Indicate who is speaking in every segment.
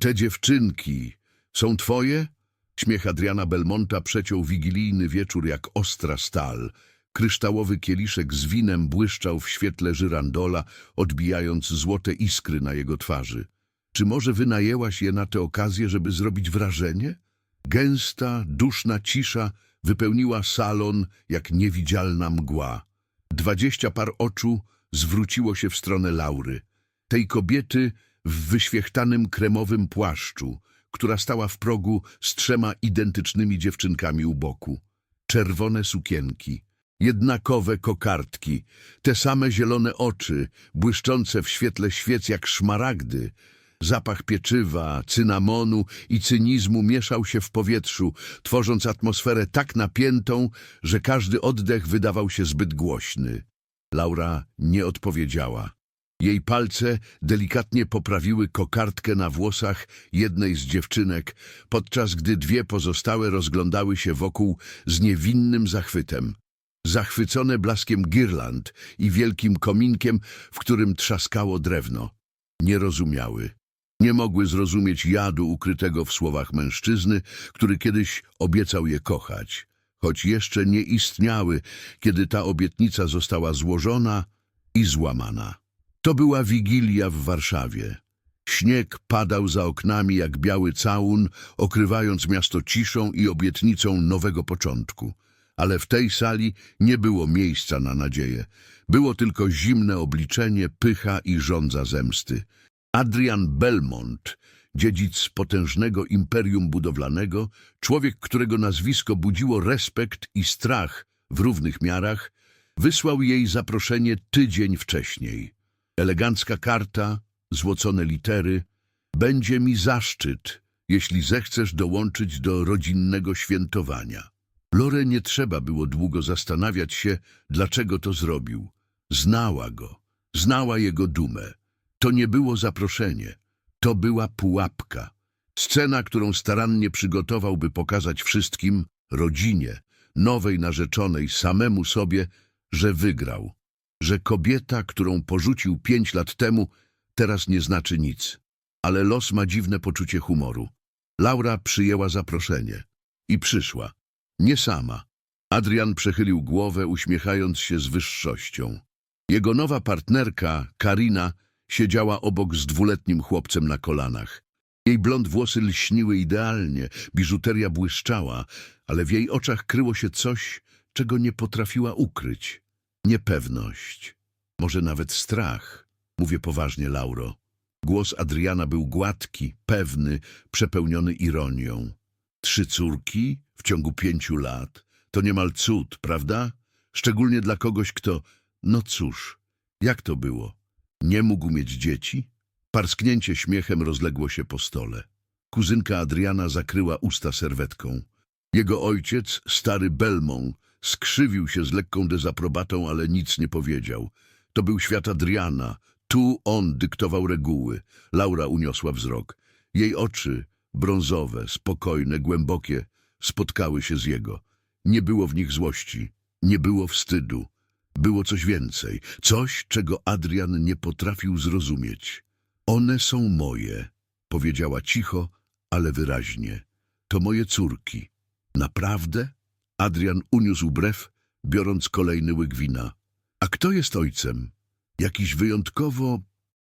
Speaker 1: Te dziewczynki są twoje? Śmiech Adriana Belmonta przeciął wigilijny wieczór jak ostra stal. Kryształowy kieliszek z winem błyszczał w świetle żyrandola, odbijając złote iskry na jego twarzy. Czy może wynajęłaś je na tę okazję, żeby zrobić wrażenie? Gęsta, duszna cisza wypełniła salon jak niewidzialna mgła. Dwadzieścia par oczu zwróciło się w stronę Laury, tej kobiety w wyświechtanym kremowym płaszczu, która stała w progu z trzema identycznymi dziewczynkami u boku. Czerwone sukienki, jednakowe kokardki, te same zielone oczy, błyszczące w świetle świec jak szmaragdy. Zapach pieczywa, cynamonu i cynizmu mieszał się w powietrzu, tworząc atmosferę tak napiętą, że każdy oddech wydawał się zbyt głośny. Laura nie odpowiedziała. Jej palce delikatnie poprawiły kokardkę na włosach jednej z dziewczynek, podczas gdy dwie pozostałe rozglądały się wokół z niewinnym zachwytem. Zachwycone blaskiem girland i wielkim kominkiem, w którym trzaskało drewno. Nie rozumiały. Nie mogły zrozumieć jadu ukrytego w słowach mężczyzny, który kiedyś obiecał je kochać, choć jeszcze nie istniały, kiedy ta obietnica została złożona i złamana. To była wigilia w Warszawie. Śnieg padał za oknami jak biały całun, okrywając miasto ciszą i obietnicą nowego początku. Ale w tej sali nie było miejsca na nadzieję. Było tylko zimne obliczenie, pycha i żądza zemsty. Adrian Belmont, dziedzic potężnego imperium budowlanego, człowiek, którego nazwisko budziło respekt i strach w równych miarach, wysłał jej zaproszenie tydzień wcześniej. Elegancka karta, złocone litery. Będzie mi zaszczyt, jeśli zechcesz dołączyć do rodzinnego świętowania. Lore nie trzeba było długo zastanawiać się, dlaczego to zrobił. Znała go, znała jego dumę. To nie było zaproszenie, to była pułapka. Scena, którą starannie przygotował, by pokazać wszystkim, rodzinie, nowej narzeczonej, samemu sobie, że wygrał. Że kobieta, którą porzucił pięć lat temu, teraz nie znaczy nic. Ale los ma dziwne poczucie humoru. Laura przyjęła zaproszenie. I przyszła. Nie sama. Adrian przechylił głowę, uśmiechając się z wyższością. Jego nowa partnerka, Karina, siedziała obok z dwuletnim chłopcem na kolanach. Jej blond włosy lśniły idealnie, biżuteria błyszczała, ale w jej oczach kryło się coś, czego nie potrafiła ukryć. Niepewność, może nawet strach. Mówię poważnie, Lauro. Głos Adriana był gładki, pewny, przepełniony ironią. Trzy córki w ciągu pięciu lat to niemal cud, prawda? Szczególnie dla kogoś, kto... No cóż, jak to było? Nie mógł mieć dzieci? Parsknięcie śmiechem rozległo się po stole. Kuzynka Adriana zakryła usta serwetką. Jego ojciec, stary Belmont, skrzywił się z lekką dezaprobatą, ale nic nie powiedział. To był świat Adriana. Tu on dyktował reguły. Laura uniosła wzrok. Jej oczy, brązowe, spokojne, głębokie, spotkały się z jego. Nie było w nich złości, nie było wstydu. Było coś więcej, coś, czego Adrian nie potrafił zrozumieć. One są moje, powiedziała cicho, ale wyraźnie. To moje córki. Naprawdę? Adrian uniósł brew, biorąc kolejny łyk wina. A kto jest ojcem? Jakiś wyjątkowo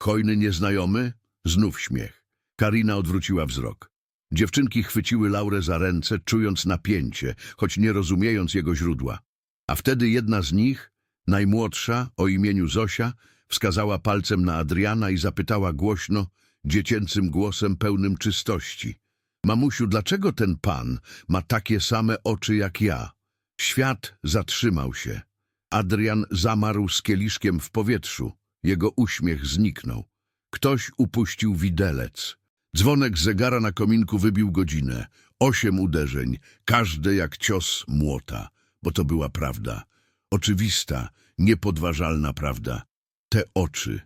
Speaker 1: hojny nieznajomy? Znów śmiech. Karina odwróciła wzrok. Dziewczynki chwyciły Laurę za ręce, czując napięcie, choć nie rozumiejąc jego źródła. A wtedy jedna z nich, najmłodsza, o imieniu Zosia, wskazała palcem na Adriana i zapytała głośno, dziecięcym głosem pełnym czystości. Mamusiu, dlaczego ten pan ma takie same oczy jak ja? Świat zatrzymał się. Adrian zamarł z kieliszkiem w powietrzu. Jego uśmiech zniknął. Ktoś upuścił widelec. Dzwonek zegara na kominku wybił godzinę. Osiem uderzeń, każde jak cios młota, bo to była prawda. Oczywista, niepodważalna prawda. Te oczy,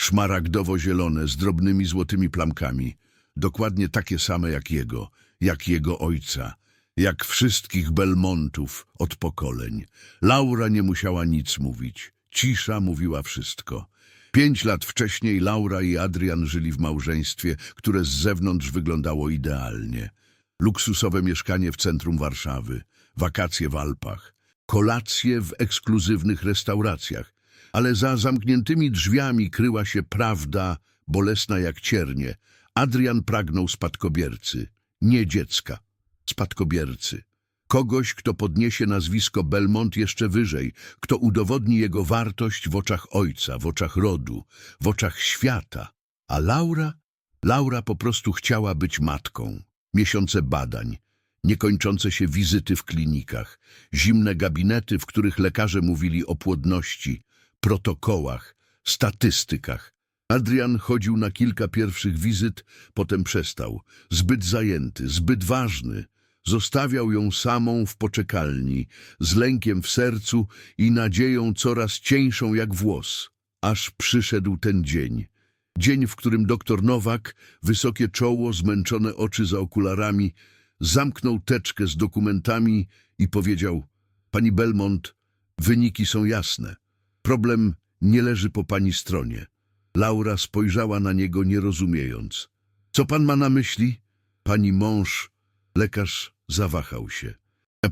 Speaker 1: szmaragdowo-zielone z drobnymi złotymi plamkami, dokładnie takie same jak jego, jak jego ojca, jak wszystkich Belmontów od pokoleń. Laura nie musiała nic mówić. Cisza mówiła wszystko. Pięć lat wcześniej Laura i Adrian żyli w małżeństwie, które z zewnątrz wyglądało idealnie. Luksusowe mieszkanie w centrum Warszawy, wakacje w Alpach, kolacje w ekskluzywnych restauracjach, ale za zamkniętymi drzwiami kryła się prawda, bolesna jak ciernie. Adrian pragnął spadkobiercy, nie dziecka, spadkobiercy. Kogoś, kto podniesie nazwisko Belmont jeszcze wyżej, kto udowodni jego wartość w oczach ojca, w oczach rodu, w oczach świata. A Laura? Laura po prostu chciała być matką. Miesiące badań, niekończące się wizyty w klinikach, zimne gabinety, w których lekarze mówili o płodności, protokołach, statystykach. Adrian chodził na kilka pierwszych wizyt, potem przestał. Zbyt zajęty, zbyt ważny. Zostawiał ją samą w poczekalni, z lękiem w sercu i nadzieją coraz cieńszą jak włos. Aż przyszedł ten dzień. Dzień, w którym doktor Nowak, wysokie czoło, zmęczone oczy za okularami, zamknął teczkę z dokumentami i powiedział – Pani Belmont, wyniki są jasne. Problem nie leży po pani stronie. Laura spojrzała na niego nie rozumiejąc. Co pan ma na myśli? Pani mąż, lekarz zawahał się.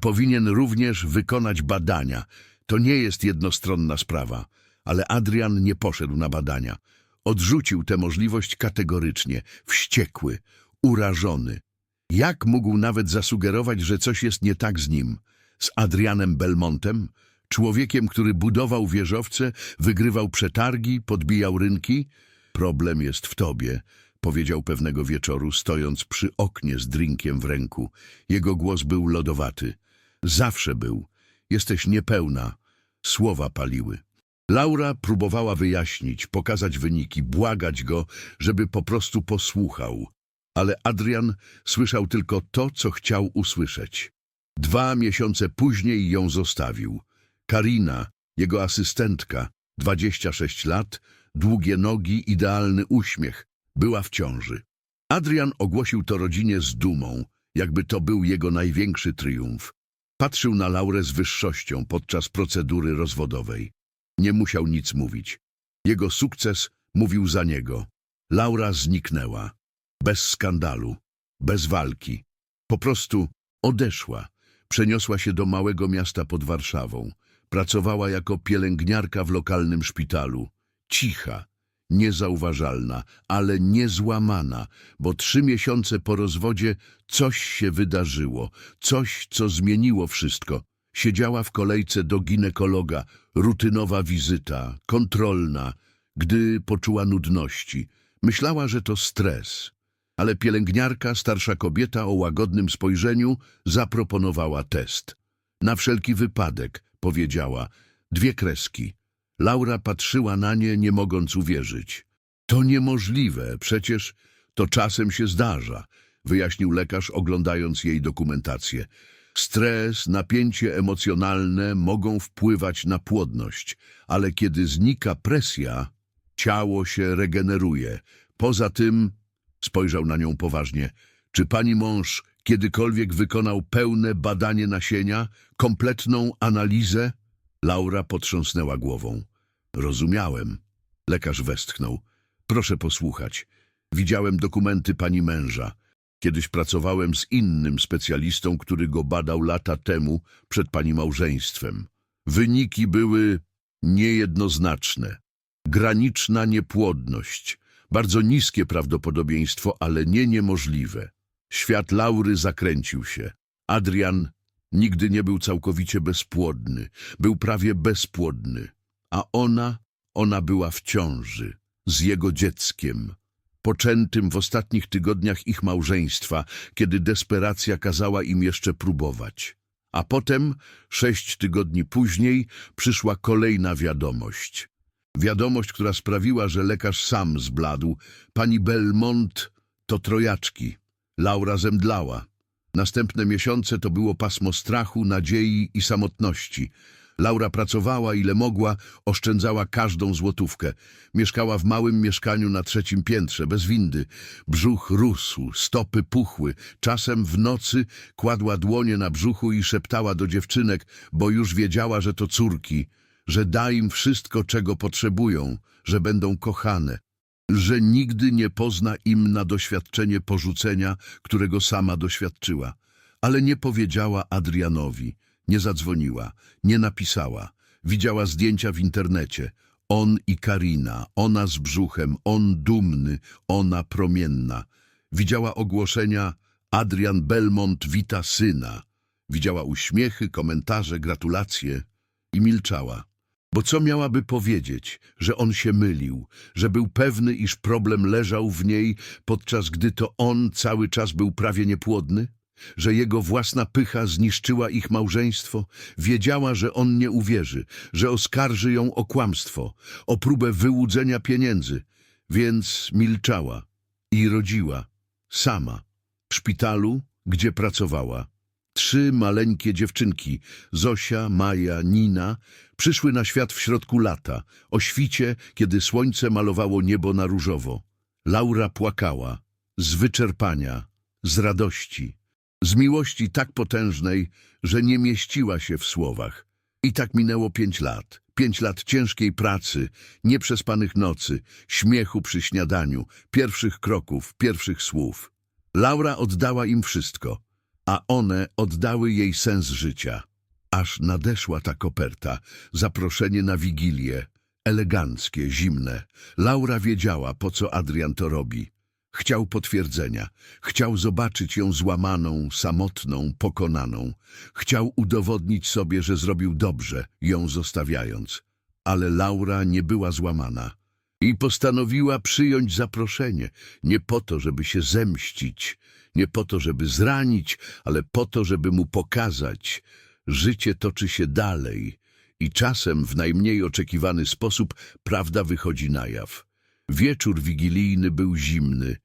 Speaker 1: Powinien również wykonać badania. To nie jest jednostronna sprawa, ale Adrian nie poszedł na badania. Odrzucił tę możliwość kategorycznie, wściekły, urażony. Jak mógł nawet zasugerować, że coś jest nie tak z nim? Z Adrianem Belmontem? Człowiekiem, który budował wieżowce, wygrywał przetargi, podbijał rynki? Problem jest w tobie, powiedział pewnego wieczoru, stojąc przy oknie z drinkiem w ręku. Jego głos był lodowaty. Zawsze był. Jesteś niepełna. Słowa paliły. Laura próbowała wyjaśnić, pokazać wyniki, błagać go, żeby po prostu posłuchał. Ale Adrian słyszał tylko to, co chciał usłyszeć. Dwa miesiące później ją zostawił. Karina, jego asystentka, 26 lat, długie nogi, idealny uśmiech, była w ciąży. Adrian ogłosił to rodzinie z dumą, jakby to był jego największy triumf. Patrzył na Laurę z wyższością podczas procedury rozwodowej. Nie musiał nic mówić. Jego sukces mówił za niego. Laura zniknęła. Bez skandalu, bez walki. Po prostu odeszła. Przeniosła się do małego miasta pod Warszawą. Pracowała jako pielęgniarka w lokalnym szpitalu. Cicha, niezauważalna, ale niezłamana, bo trzy miesiące po rozwodzie coś się wydarzyło, coś, co zmieniło wszystko. Siedziała w kolejce do ginekologa, rutynowa wizyta, kontrolna, gdy poczuła nudności. Myślała, że to stres. Ale pielęgniarka, starsza kobieta o łagodnym spojrzeniu, zaproponowała test. Na wszelki wypadek, powiedziała, dwie kreski. Laura patrzyła na nie, nie mogąc uwierzyć. To niemożliwe, przecież to czasem się zdarza, wyjaśnił lekarz, oglądając jej dokumentację. Stres, napięcie emocjonalne mogą wpływać na płodność, ale kiedy znika presja, ciało się regeneruje. Poza tym, spojrzał na nią poważnie, czy pani mąż kiedykolwiek wykonał pełne badanie nasienia, kompletną analizę? Laura potrząsnęła głową. Rozumiałem. Lekarz westchnął. Proszę posłuchać. Widziałem dokumenty pani męża. Kiedyś pracowałem z innym specjalistą, który go badał lata temu przed pani małżeństwem. Wyniki były niejednoznaczne. Graniczna niepłodność. Bardzo niskie prawdopodobieństwo, ale nie niemożliwe. Świat Laury zakręcił się. Adrian nigdy nie był całkowicie bezpłodny. Był prawie bezpłodny. A ona, ona była w ciąży. Z jego dzieckiem. Poczętym w ostatnich tygodniach ich małżeństwa, kiedy desperacja kazała im jeszcze próbować. A potem, sześć tygodni później, przyszła kolejna wiadomość. Wiadomość, która sprawiła, że lekarz sam zbladł. Pani Belmont to trojaczki. Laura zemdlała. Następne miesiące to było pasmo strachu, nadziei i samotności. Laura pracowała ile mogła, oszczędzała każdą złotówkę. Mieszkała w małym mieszkaniu na trzecim piętrze, bez windy. Brzuch rósł, stopy puchły. Czasem w nocy kładła dłonie na brzuchu i szeptała do dziewczynek, bo już wiedziała, że to córki. że da im wszystko, czego potrzebują, że będą kochane, że nigdy nie pozna im na doświadczenie porzucenia, którego sama doświadczyła. Ale nie powiedziała Adrianowi, nie zadzwoniła, nie napisała. Widziała zdjęcia w internecie. On i Karina, ona z brzuchem, on dumny, ona promienna. Widziała ogłoszenia Adrian Belmont wita syna. Widziała uśmiechy, komentarze, gratulacje i milczała. Bo co miałaby powiedzieć, że on się mylił, że był pewny, iż problem leżał w niej, podczas gdy to on cały czas był prawie niepłodny? Że jego własna pycha zniszczyła ich małżeństwo? Wiedziała, że on nie uwierzy, że oskarży ją o kłamstwo, o próbę wyłudzenia pieniędzy, więc milczała i rodziła, sama, w szpitalu, gdzie pracowała. Trzy maleńkie dziewczynki, Zosia, Maja, Nina, przyszły na świat w środku lata, o świcie, kiedy słońce malowało niebo na różowo. Laura płakała, z wyczerpania, z radości, z miłości tak potężnej, że nie mieściła się w słowach. I tak minęło pięć lat. Pięć lat ciężkiej pracy, nieprzespanych nocy, śmiechu przy śniadaniu, pierwszych kroków, pierwszych słów. Laura oddała im wszystko, a one oddały jej sens życia. Aż nadeszła ta koperta, zaproszenie na wigilię, eleganckie, zimne. Laura wiedziała, po co Adrian to robi. Chciał potwierdzenia, chciał zobaczyć ją złamaną, samotną, pokonaną. Chciał udowodnić sobie, że zrobił dobrze, ją zostawiając. Ale Laura nie była złamana i postanowiła przyjąć zaproszenie, nie po to, żeby się zemścić, nie po to, żeby zranić, ale po to, żeby mu pokazać, życie toczy się dalej i czasem w najmniej oczekiwany sposób prawda wychodzi na jaw. Wieczór wigilijny był zimny,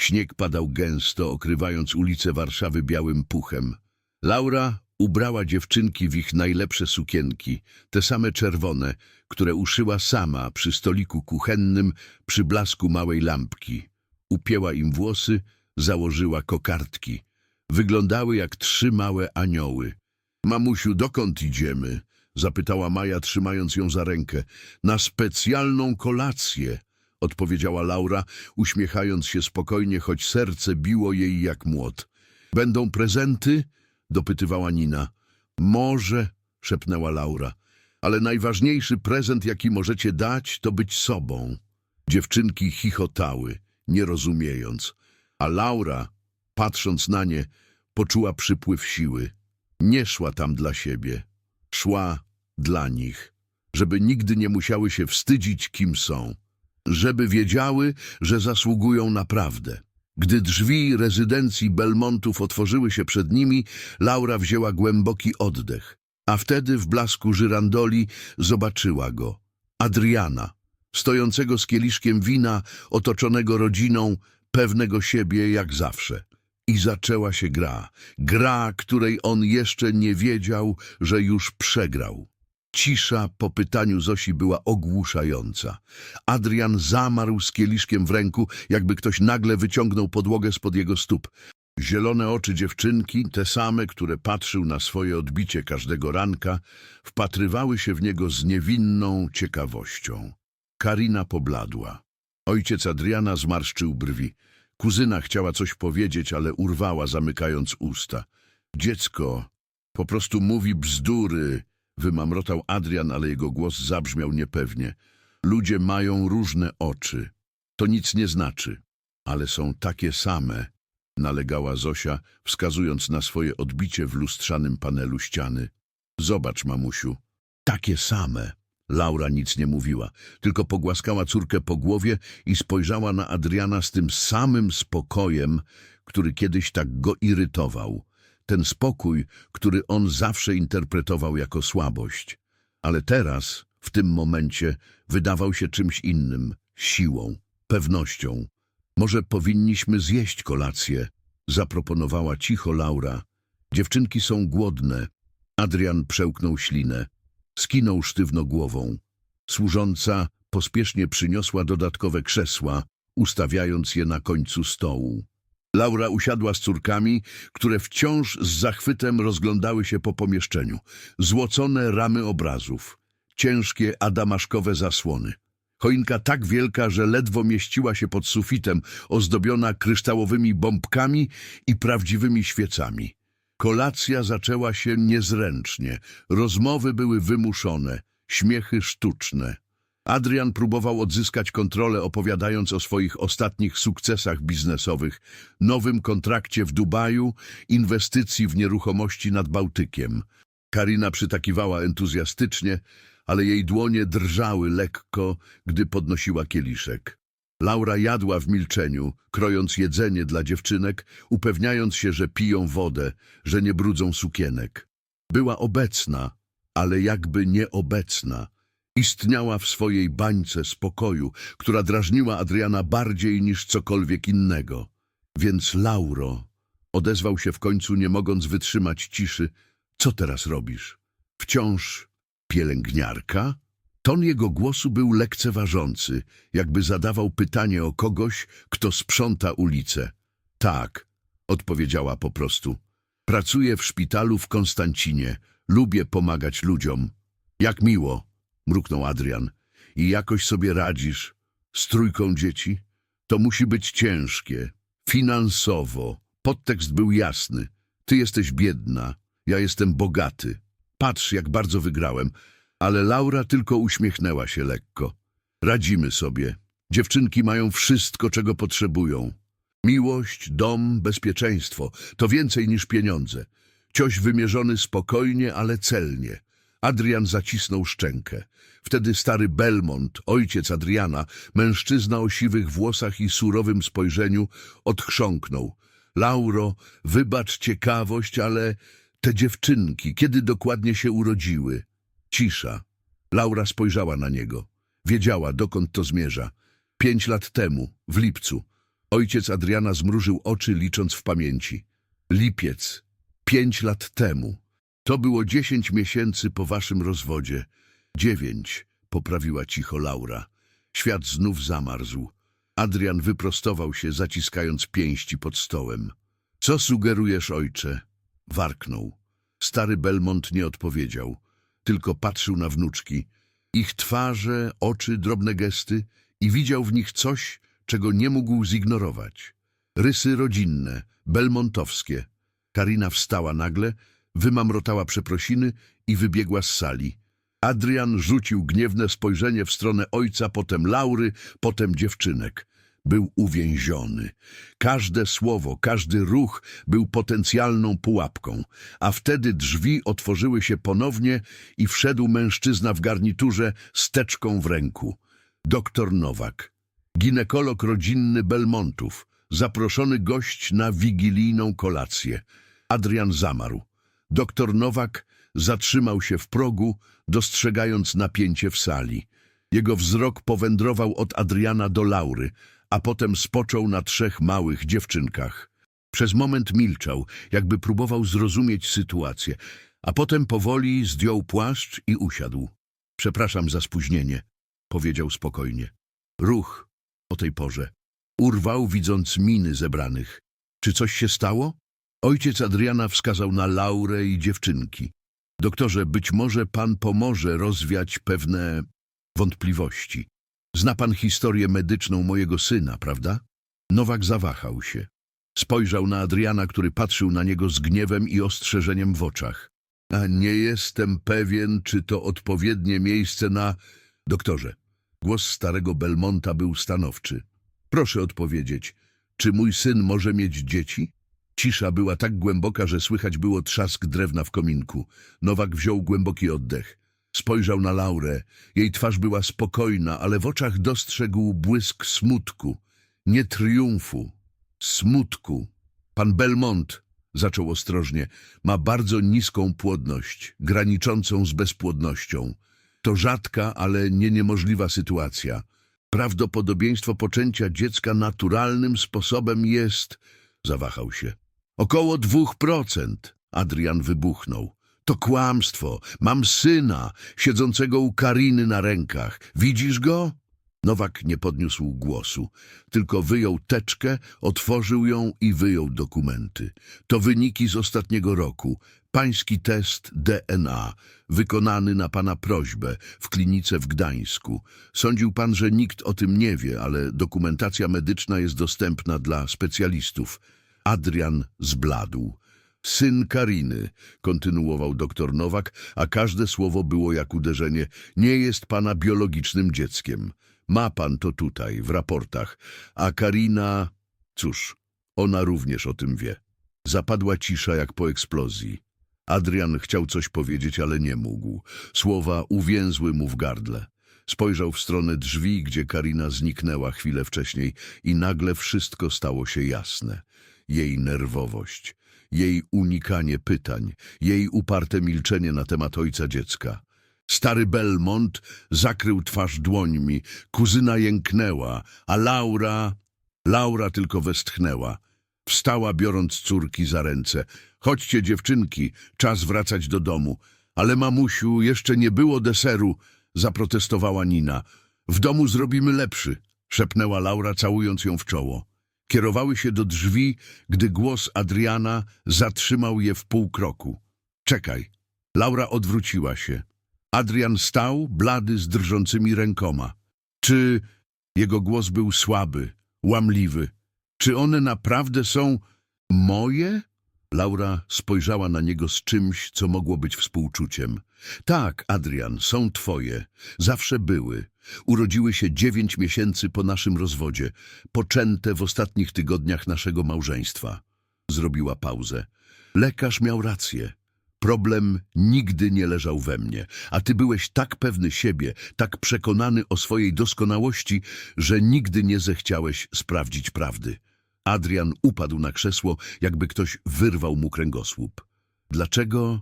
Speaker 1: śnieg padał gęsto, okrywając ulice Warszawy białym puchem. Laura ubrała dziewczynki w ich najlepsze sukienki, te same czerwone, które uszyła sama przy stoliku kuchennym przy blasku małej lampki. Upięła im włosy, założyła kokardki. Wyglądały jak trzy małe anioły. Mamusiu, dokąd idziemy? Zapytała Maja, trzymając ją za rękę. Na specjalną kolację, odpowiedziała Laura, uśmiechając się spokojnie, choć serce biło jej jak młot. Będą prezenty? dopytywała Nina. Może, szepnęła Laura, ale najważniejszy prezent, jaki możecie dać, to być sobą. Dziewczynki chichotały, nie rozumiejąc, a Laura, patrząc na nie, poczuła przypływ siły. Nie szła tam dla siebie, szła dla nich, żeby nigdy nie musiały się wstydzić, kim są, żeby wiedziały, że zasługują naprawdę. Gdy drzwi rezydencji Belmontów otworzyły się przed nimi, Laura wzięła głęboki oddech, a wtedy w blasku żyrandoli zobaczyła go, Adriana, stojącego z kieliszkiem wina, otoczonego rodziną, pewnego siebie jak zawsze. I zaczęła się gra, gra, której on jeszcze nie wiedział, że już przegrał. Cisza po pytaniu Zosi była ogłuszająca. Adrian zamarł z kieliszkiem w ręku, jakby ktoś nagle wyciągnął podłogę spod jego stóp. Zielone oczy dziewczynki, te same, które patrzył na swoje odbicie każdego ranka, wpatrywały się w niego z niewinną ciekawością. Karina pobladła. Ojciec Adriana zmarszczył brwi. Kuzyna chciała coś powiedzieć, ale urwała, zamykając usta. Dziecko po prostu mówi bzdury, wymamrotał Adrian, ale jego głos zabrzmiał niepewnie. Ludzie mają różne oczy. To nic nie znaczy, ale są takie same, nalegała Zosia, wskazując na swoje odbicie w lustrzanym panelu ściany. Zobacz, mamusiu, takie same. Laura nic nie mówiła, tylko pogłaskała córkę po głowie i spojrzała na Adriana z tym samym spokojem, który kiedyś tak go irytował. Ten spokój, który on zawsze interpretował jako słabość. Ale teraz, w tym momencie, wydawał się czymś innym, siłą, pewnością. Może powinniśmy zjeść kolację, zaproponowała cicho Laura. Dziewczynki są głodne. Adrian przełknął ślinę. Skinął sztywno głową. Służąca pospiesznie przyniosła dodatkowe krzesła, ustawiając je na końcu stołu. Laura usiadła z córkami, które wciąż z zachwytem rozglądały się po pomieszczeniu. Złocone ramy obrazów, ciężkie adamaszkowe zasłony. Choinka tak wielka, że ledwo mieściła się pod sufitem, ozdobiona kryształowymi bombkami i prawdziwymi świecami. Kolacja zaczęła się niezręcznie, rozmowy były wymuszone, śmiechy sztuczne. Adrian próbował odzyskać kontrolę, opowiadając o swoich ostatnich sukcesach biznesowych, nowym kontrakcie w Dubaju, inwestycji w nieruchomości nad Bałtykiem. Karina przytakiwała entuzjastycznie, ale jej dłonie drżały lekko, gdy podnosiła kieliszek. Laura jadła w milczeniu, krojąc jedzenie dla dziewczynek, upewniając się, że piją wodę, że nie brudzą sukienek. Była obecna, ale jakby nieobecna. Istniała w swojej bańce spokoju, która drażniła Adriana bardziej niż cokolwiek innego. Więc Lauro odezwał się w końcu, nie mogąc wytrzymać ciszy. Co teraz robisz? Wciąż pielęgniarka? Ton jego głosu był lekceważący, jakby zadawał pytanie o kogoś, kto sprząta ulicę. Tak, odpowiedziała po prostu. Pracuję w szpitalu w Konstancinie. Lubię pomagać ludziom. Jak miło, mruknął Adrian. I jakoś sobie radzisz z trójką dzieci? To musi być ciężkie. Finansowo. Podtekst był jasny. Ty jesteś biedna, ja jestem bogaty. Patrz, jak bardzo wygrałem. Ale Laura tylko uśmiechnęła się lekko. Radzimy sobie. Dziewczynki mają wszystko, czego potrzebują. Miłość, dom, bezpieczeństwo to więcej niż pieniądze. Cioś wymierzony spokojnie, ale celnie. Adrian zacisnął szczękę. Wtedy stary Belmont, ojciec Adriana, mężczyzna o siwych włosach i surowym spojrzeniu, odchrząknął. Lauro, wybacz ciekawość, ale te dziewczynki, kiedy dokładnie się urodziły? Cisza. Laura spojrzała na niego. Wiedziała, dokąd to zmierza. Pięć lat temu, w lipcu. Ojciec Adriana zmrużył oczy, licząc w pamięci. Lipiec. Pięć lat temu. To było dziesięć miesięcy po waszym rozwodzie. Dziewięć, poprawiła cicho Laura. Świat znów zamarzł. Adrian wyprostował się, zaciskając pięści pod stołem. Co sugerujesz, ojcze? Warknął. Stary Belmont nie odpowiedział, tylko patrzył na wnuczki. Ich twarze, oczy, drobne gesty i widział w nich coś, czego nie mógł zignorować. Rysy rodzinne, belmontowskie. Karina wstała nagle, wymamrotała przeprosiny i wybiegła z sali. Adrian rzucił gniewne spojrzenie w stronę ojca, potem Laury, potem dziewczynek. Był uwięziony. Każde słowo, każdy ruch był potencjalną pułapką, a wtedy drzwi otworzyły się ponownie i wszedł mężczyzna w garniturze z teczką w ręku. Doktor Nowak, ginekolog rodzinny Belmontów, zaproszony gość na wigilijną kolację. Adrian zamarł. Doktor Nowak zatrzymał się w progu, dostrzegając napięcie w sali. Jego wzrok powędrował od Adriana do Laury, a potem spoczął na trzech małych dziewczynkach. Przez moment milczał, jakby próbował zrozumieć sytuację, a potem powoli zdjął płaszcz i usiadł. Przepraszam za spóźnienie, powiedział spokojnie. Ruch o tej porze. Urwał, widząc miny zebranych. Czy coś się stało? Ojciec Adriana wskazał na Laurę i dziewczynki. Doktorze, być może pan pomoże rozwiać pewne wątpliwości. Zna pan historię medyczną mojego syna, prawda? Nowak zawahał się. Spojrzał na Adriana, który patrzył na niego z gniewem i ostrzeżeniem w oczach. A nie jestem pewien, czy to odpowiednie miejsce na... Doktorze, głos starego Belmonta był stanowczy. Proszę odpowiedzieć, czy mój syn może mieć dzieci? Cisza była tak głęboka, że słychać było trzask drewna w kominku. Nowak wziął głęboki oddech. Spojrzał na Laurę. Jej twarz była spokojna, ale w oczach dostrzegł błysk smutku. Nie triumfu, smutku. Pan Belmont, zaczął ostrożnie, ma bardzo niską płodność, graniczącą z bezpłodnością. To rzadka, ale nie niemożliwa sytuacja. Prawdopodobieństwo poczęcia dziecka naturalnym sposobem jest... Zawahał się. Około dwóch procent. Adrian wybuchnął. To kłamstwo. Mam syna, siedzącego u Kariny na rękach. Widzisz go? Nowak nie podniósł głosu, tylko wyjął teczkę, otworzył ją i wyjął dokumenty. To wyniki z ostatniego roku. Pański test DNA, wykonany na pana prośbę w klinice w Gdańsku. Sądził pan, że nikt o tym nie wie, ale dokumentacja medyczna jest dostępna dla specjalistów. Adrian zbladł. Syn Kariny, kontynuował doktor Nowak, a każde słowo było jak uderzenie. Nie jest pana biologicznym dzieckiem. Ma pan to tutaj, w raportach. A Karina... Cóż, ona również o tym wie. Zapadła cisza jak po eksplozji. Adrian chciał coś powiedzieć, ale nie mógł. Słowa uwięzły mu w gardle. Spojrzał w stronę drzwi, gdzie Karina zniknęła chwilę wcześniej i nagle wszystko stało się jasne. Jej nerwowość, jej unikanie pytań, jej uparte milczenie na temat ojca dziecka. Stary Belmont zakrył twarz dłońmi, kuzyna jęknęła, a Laura... Laura tylko westchnęła. Wstała, biorąc córki za ręce. Chodźcie, dziewczynki, czas wracać do domu. Ale mamusiu, jeszcze nie było deseru, zaprotestowała Nina. W domu zrobimy lepszy, szepnęła Laura, całując ją w czoło. Kierowały się do drzwi, gdy głos Adriana zatrzymał je w pół kroku. Czekaj. Laura odwróciła się. Adrian stał, blady, z drżącymi rękoma. Czy jego głos był słaby, łamliwy? Czy one naprawdę są moje? Laura spojrzała na niego z czymś, co mogło być współczuciem. Tak, Adrian, są twoje. Zawsze były. Urodziły się dziewięć miesięcy po naszym rozwodzie, poczęte w ostatnich tygodniach naszego małżeństwa. Zrobiła pauzę. Lekarz miał rację. Problem nigdy nie leżał we mnie, a ty byłeś tak pewny siebie, tak przekonany o swojej doskonałości, że nigdy nie zechciałeś sprawdzić prawdy. Adrian upadł na krzesło, jakby ktoś wyrwał mu kręgosłup. Dlaczego,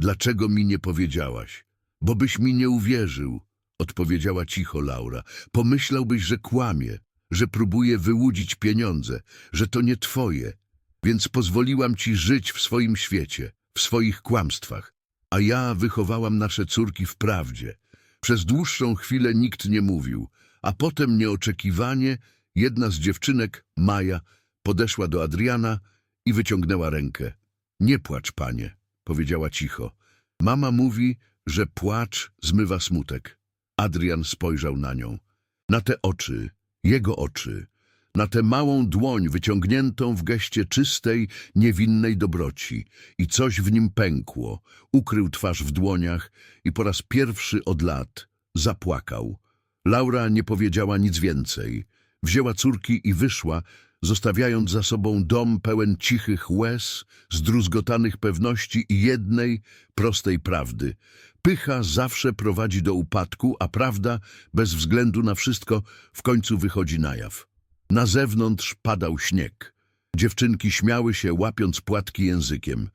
Speaker 1: dlaczego mi nie powiedziałaś? Bo byś mi nie uwierzył, odpowiedziała cicho Laura. Pomyślałbyś, że kłamie, że próbuje wyłudzić pieniądze, że to nie twoje. Więc pozwoliłam ci żyć w swoim świecie, w swoich kłamstwach. A ja wychowałam nasze córki w prawdzie. Przez dłuższą chwilę nikt nie mówił, a potem nieoczekiwanie jedna z dziewczynek, Maja, podeszła do Adriana i wyciągnęła rękę. Nie płacz, panie, powiedziała cicho. Mama mówi, że płacz zmywa smutek. Adrian spojrzał na nią. Na te oczy, jego oczy, na tę małą dłoń wyciągniętą w geście czystej, niewinnej dobroci i coś w nim pękło. Ukrył twarz w dłoniach i po raz pierwszy od lat zapłakał. Laura nie powiedziała nic więcej. Wzięła córki i wyszła, zostawiając za sobą dom pełen cichych łez, zdruzgotanych pewności i jednej, prostej prawdy. Pycha zawsze prowadzi do upadku, a prawda, bez względu na wszystko, w końcu wychodzi na jaw. Na zewnątrz padał śnieg. Dziewczynki śmiały się, łapiąc płatki językiem.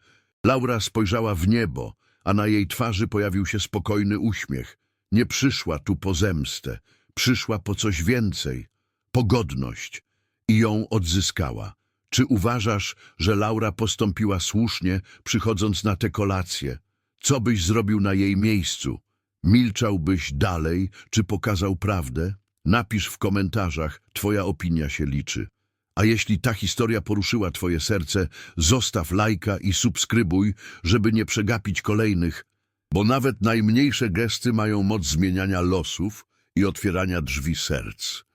Speaker 1: Laura spojrzała w niebo, a na jej twarzy pojawił się spokojny uśmiech. Nie przyszła tu po zemstę, przyszła po coś więcej, po godność i ją odzyskała. Czy uważasz, że Laura postąpiła słusznie, przychodząc na tę kolację? Co byś zrobił na jej miejscu? Milczałbyś dalej, czy pokazał prawdę? Napisz w komentarzach, twoja opinia się liczy. A jeśli ta historia poruszyła twoje serce, zostaw lajka i subskrybuj, żeby nie przegapić kolejnych, bo nawet najmniejsze gesty mają moc zmieniania losów i otwierania drzwi serc.